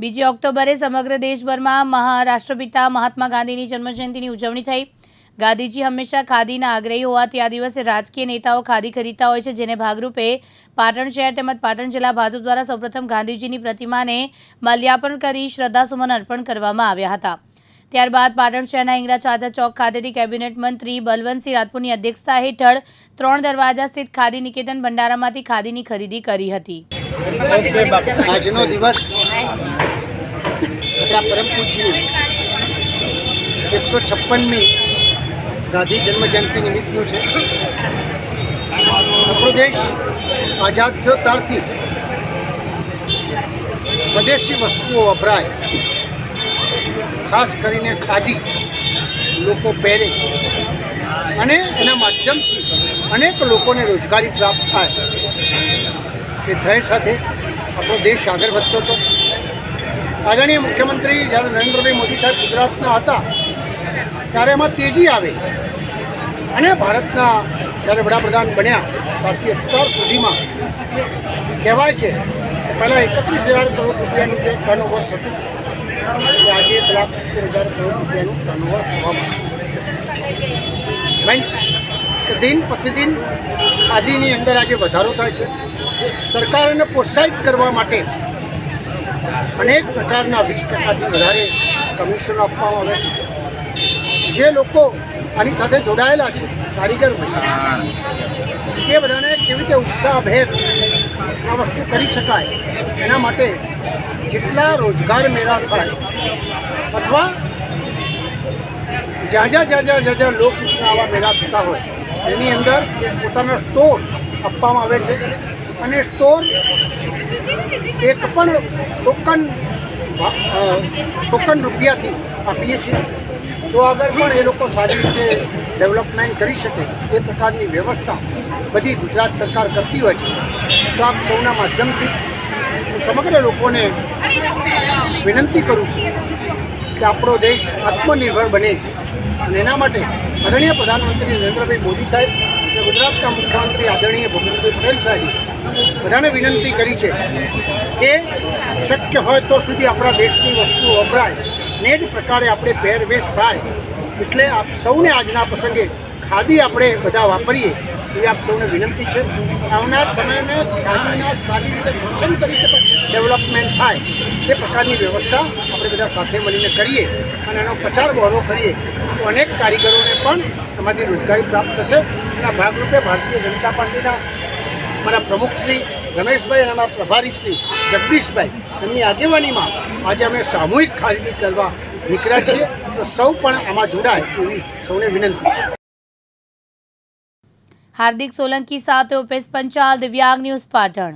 બીજી ઓક્ટોબરે સમગ્ર દેશભરમાં મહારાષ્ટ્રપિતા મહાત્મા ગાંધીની જન્મજયંતિની ઉજવણી થઈ. ગાંધીજી હંમેશા ખાદીના આગ્રહી હોવાથી આ દિવસે રાજકીય નેતાઓ ખાદી ખરીદતા હોય છે, જેને ભાગરૂપે પાટણ શહેર તેમજ પાટણ જિલ્લા ભાજપ દ્વારા સૌપ્રથમ ગાંધીજીની પ્રતિમાને માલ્યાર્પણ કરી શ્રદ્ધાસુમન અર્પણ કરવામાં આવ્યા હતા. ત્યારબાદ પાટણ શહેરના ઇંગરા ચાચા ચોક ખાતેથી કેબિનેટ મંત્રી બલવંતસિંહ રાજપૂતની અધ્યક્ષતા હેઠળ ત્રણ દરવાજા સ્થિત ખાદી નિકેતન ભંડારામાંથી ખાદીની ખરીદી કરી હતી. આજનો દિવસ આપણા પરમ પૂજ્ય. એકસો છપ્પનમી ગાંધી જન્મજયંતિ નિમિત્તનું છે. આપણો દેશ આઝાદ થયો ત્યારથી સ્વદેશી વસ્તુઓ વપરાય. ખાસ કરીને ખાદી લોકો પહેરે અને એના માધ્યમથી અનેક લોકોને રોજગારી પ્રાપ્ત થાય. એ ધ્યેય સાથે આપણો દેશ આગળ વધતો હતો. આદરણીય મુખ્યમંત્રી જ્યારે નરેન્દ્રભાઈ મોદી સાહેબ ગુજરાતના હતા, ત્યારે એમાં તેજી આવે. અને ભારતના જ્યારે વડાપ્રધાન બન્યા ત્યારથી અત્યાર સુધીમાં કહેવાય છે પહેલાં એકત્રીસ હજાર કરોડ રૂપિયાનું જે ટર્નઓવર થતું એ આજે એક લાખ સિત્તેર હજાર કરોડ રૂપિયાનું ટર્નઓવર થવા માંડ્યું મીન્સ દિન પ્રતિદિન ખાદીની અંદર આજે વધારો થાય છે. સરકારને પ્રોત્સાહિત કરવા માટે અનેક પ્રકારના વીસ ટકાથી વધારે કમિશનો આપવામાં આવે છે. જે લોકો આની સાથે જોડાયેલા છે, કારીગર એ બધાને કેવી રીતે ઉત્સાહભેર આ વસ્તુ કરી શકાય? એના માટે જેટલા રોજગાર મેળા થાય, અથવા જ્યાં જ્યાં જ્યાં જ્યાં જ્યાં જ્યાં લોકહિતના આવા મેળા થતા હોય, એની અંદર પોતાના સ્ટોર આપવામાં આવે છે. અને સ્ટોર એક પણ ટોકન ટોકન રૂપિયાથી આપીએ છીએ. તો આગળ પણ એ લોકો સારી રીતે ડેવલપમેન્ટ કરી શકે એ પ્રકારની વ્યવસ્થા બધી ગુજરાત સરકાર કરતી હોય છે. તો આપ સૌના માધ્યમથી હું સમગ્ર લોકોને વિનંતી કરું છું કે આપણો દેશ આત્મનિર્ભર બને અને એના માટે આદરણીય પ્રધાનમંત્રી નરેન્દ્રભાઈ મોદી સાહેબ અને ગુજરાતના મુખ્યમંત્રી આદરણીય ભૂપેન્દ્રભાઈ પટેલ સાહેબે બધાને વિનંતી કરી છે કે શક્ય હોય તો સુધી આપણા દેશની વસ્તુ વપરાય. ને જ પ્રકારે આપણે પહેરવેશ થાય. એટલે આપ સૌને આજના પ્રસંગે ખાદી આપણે બધા વાપરીએ એવી આપ સૌને વિનંતી છે. આવનાર સમયને ખાદીના સારી રીતે ફંક્શન તરીકે ડેવલપમેન્ટ થાય એ પ્રકારની વ્યવસ્થા આપણે બધા સાથે મળીને કરીએ અને એનો પ્રચાર બહોળો કરીએ તો અનેક કારીગરોને પણ એમાંથી રોજગારી પ્રાપ્ત થશે. એના ભાગરૂપે ભારતીય જનતા પાર્ટીના મારા પ્રમુખ શ્રી રમેશભાઈ અને અમારા પ્રભારી શ્રી જગદીશભાઈ એમની આગેવાનીમાં આજે અમે સામૂહિક ખરીદી કરવા નીકળ્યા છીએ. તો સૌ પણ આમાં જોડાય એવી સૌને વિનંતી છે. હાર્દિક સોલંકી સાથે ઉપેશ પંચાલ દિવ્યાંગ ન્યૂઝ પાટણ.